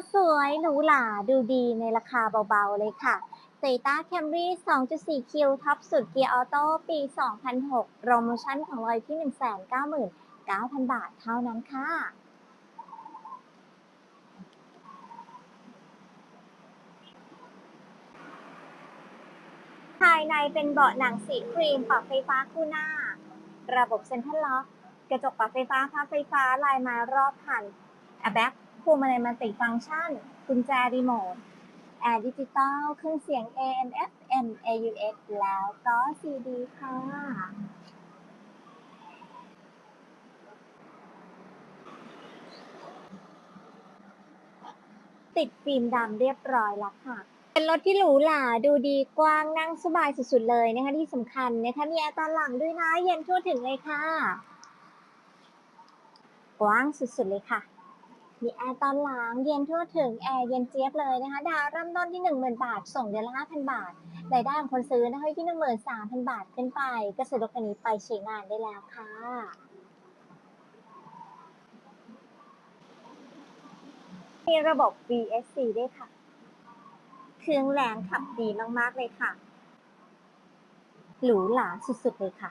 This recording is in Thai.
ถสวยหรูหราดูดีในราคาเบาๆเลยค่ะ Toyota Camry 2.4 คิวท็อปสุดเกียร์ออโต้ปี 2006 โปรโมชั่นของเราอยที่ 199,000 บาทเท่านั้นค่ะภายในเป็นเบาะหนังสีครีมปรับไฟฟ้าคู่หน้า ระบบเซ็นทรัลล็อก กระจกปรับไฟฟ้าพับไฟฟ้าลายม้รอบคันแอร์แบ็ก พวงมาลัยมัลติฟังก์ชันกุญแจรีโมทแอร์ดิจิตอลเครื่องเสียง AM FM AUX แล้วก็ CD ค่ะ ติดฟิล์มดำเรียบร้อยแล้วค่ะ เป็นรถที่หรูหราดูดีกว้างนั่งสบายสุดๆเลยนะคะที่สำคัญนะคะมีแอร์ตอนหลังด้วยนะ เย็นทั่วถึงเลยค่ะ กว้างสุดๆเลยค่ะ มีแอร์ตอนหลังเย็นทั่วถึงแอร์เย็นเจี๊ยบเลยนะคะ ดาวเริ่มต้นที่ 10,000 บาท ส่งเดือนละ5,000 บาทรายได้ของคนซื้อนะคะที่13,000 บาทขึ้นไป ก็ซื้อรถคันนี้ไปใช้งานได้แล้วค่ะมีระบบ VSC ด้วยค่ะ เครื่องแรงขับดีมาก ๆ เลยค่ะ หรูหราสุด ๆ เลยค่ะ